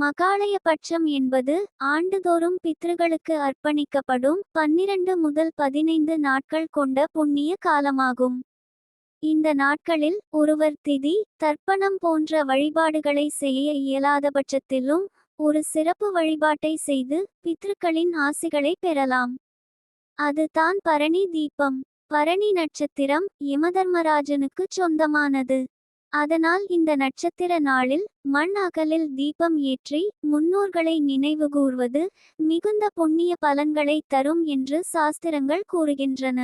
மகாலய பட்சம் என்பது ஆண்டுதோறும் பித்ருகளுக்கு அர்ப்பணிக்கப்படும் பன்னிரண்டு முதல் பதினைந்து நாட்கள் கொண்ட புண்ணிய காலமாகும். இந்த நாட்களில் ஒருவர் திதி தர்ப்பணம் போன்ற வழிபாடுகளை செய்ய இயலாத பட்சத்திலும் ஒரு சிறப்பு வழிபாட்டை செய்து பித்ருக்களின் ஆசிகளை பெறலாம். அது தான் பரணி தீபம். பரணி நட்சத்திரம் யமதர்மராஜனுக்கு சொந்தமானது. அதனால் இந்த நட்சத்திர நாளில் மண் அகலில் தீபம் ஏற்றி முன்னோர்களை நினைவுகூர்வது மிகுந்த புண்ணிய பலன்களை தரும் என்று சாஸ்திரங்கள் கூறுகின்றன.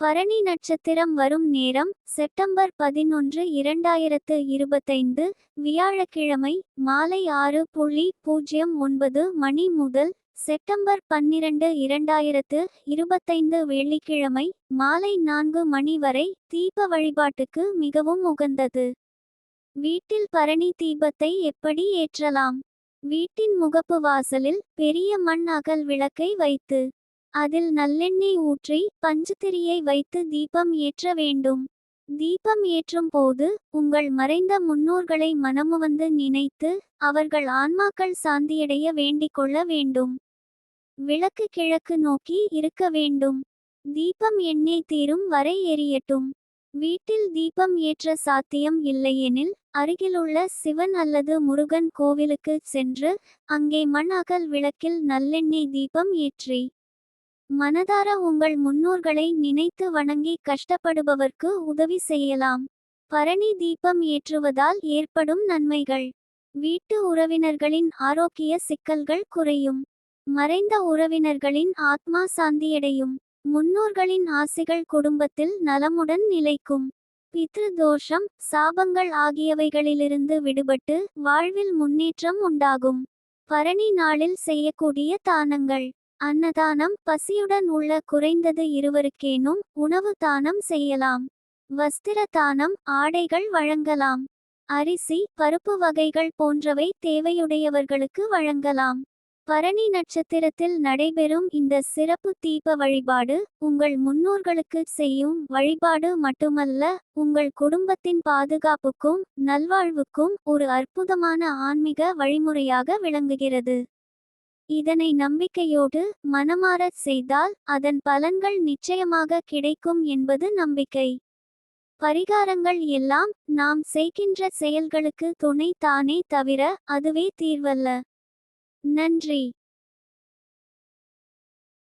பரணி நட்சத்திரம் வரும் நேரம் செப்டம்பர் பதினொன்று இரண்டாயிரத்து இருபத்தைந்து வியாழக்கிழமை மாலை ஆறு புள்ளி பூஜ்ஜியம் ஒன்பது மணி முதல் செப்டம்பர் பன்னிரண்டு இரண்டாயிரத்து இருபத்தைந்து வெள்ளிக்கிழமை மாலை நான்கு மணி வரை தீப வழிபாட்டுக்கு மிகவும் உகந்தது. வீட்டில் பரணி தீபத்தை எப்படி ஏற்றலாம்? வீட்டின் முகப்பு வாசலில் பெரிய மண் அகல் விளக்கை வைத்து அதில் நல்லெண்ணெய் ஊற்றி பஞ்சுத்திரியை வைத்து தீபம் ஏற்ற வேண்டும். தீபம் ஏற்றும் போது உங்கள் மறைந்த முன்னோர்களை மனமுவந்து நினைத்து அவர்கள் ஆன்மாக்கள் சாந்தியடைய வேண்டிக் கொள்ள வேண்டும். விளக்கு கிழக்கு நோக்கி இருக்க வேண்டும். தீபம் எண்ணெய் தீரும் வரை எரியட்டும். வீட்டில் தீபம் ஏற்ற சாத்தியம் இல்லையெனில் அருகிலுள்ள சிவன் அல்லது முருகன் கோவிலுக்கு சென்று அங்கே மண் அகல் விளக்கில் நல்லெண்ணெய் தீபம் ஏற்றி மனதார உங்கள் முன்னோர்களை நினைத்து வணங்கி கஷ்டப்படுபவர்க்கு உதவி செய்யலாம். பரணி தீபம் ஏற்றுவதால் ஏற்படும் நன்மைகள். வீட்டு உறவினர்களின் ஆரோக்கிய சிக்கல்கள் குறையும். மறைந்த உறவினர்களின் ஆத்மா சாந்தியடையும். முன்னோர்களின் ஆசிகள் குடும்பத்தில் நலமுடன் நிலைக்கும். பித்ரு தோஷம் சாபங்கள் ஆகியவைகளிலிருந்து விடுபட்டு வாழ்வில் முன்னேற்றம் உண்டாகும். பரணி நாளில் செய்யக்கூடிய தானங்கள். அன்னதானம் பசியுடன் உள்ள குறைந்தது இருவருக்கேனும் உணவு தானம் செய்யலாம். வஸ்திர தானம் ஆடைகள் வழங்கலாம். அரிசி பருப்பு வகைகள் போன்றவை தேவையுடையவர்களுக்கு வழங்கலாம். பரணி நட்சத்திரத்தில் நடைபெறும் இந்த சிறப்பு தீப வழிபாடு உங்கள் முன்னோர்களுக்கு செய்யும் வழிபாடு மட்டுமல்ல உங்கள் குடும்பத்தின் பாதுகாப்புக்கும் நல்வாழ்வுக்கும் ஒரு அற்புதமான ஆன்மீக வழிமுறையாக விளங்குகிறது. இதனை நம்பிக்கையோடு மனமாறச் செய்தால் அதன் பலன்கள் நிச்சயமாக கிடைக்கும் என்பது நம்பிக்கை. பரிகாரங்கள் எல்லாம் நாம் செய்கின்ற செயல்களுக்கு துணை தானே தவிர அதுவே தீர்வல்ல. நன்றி.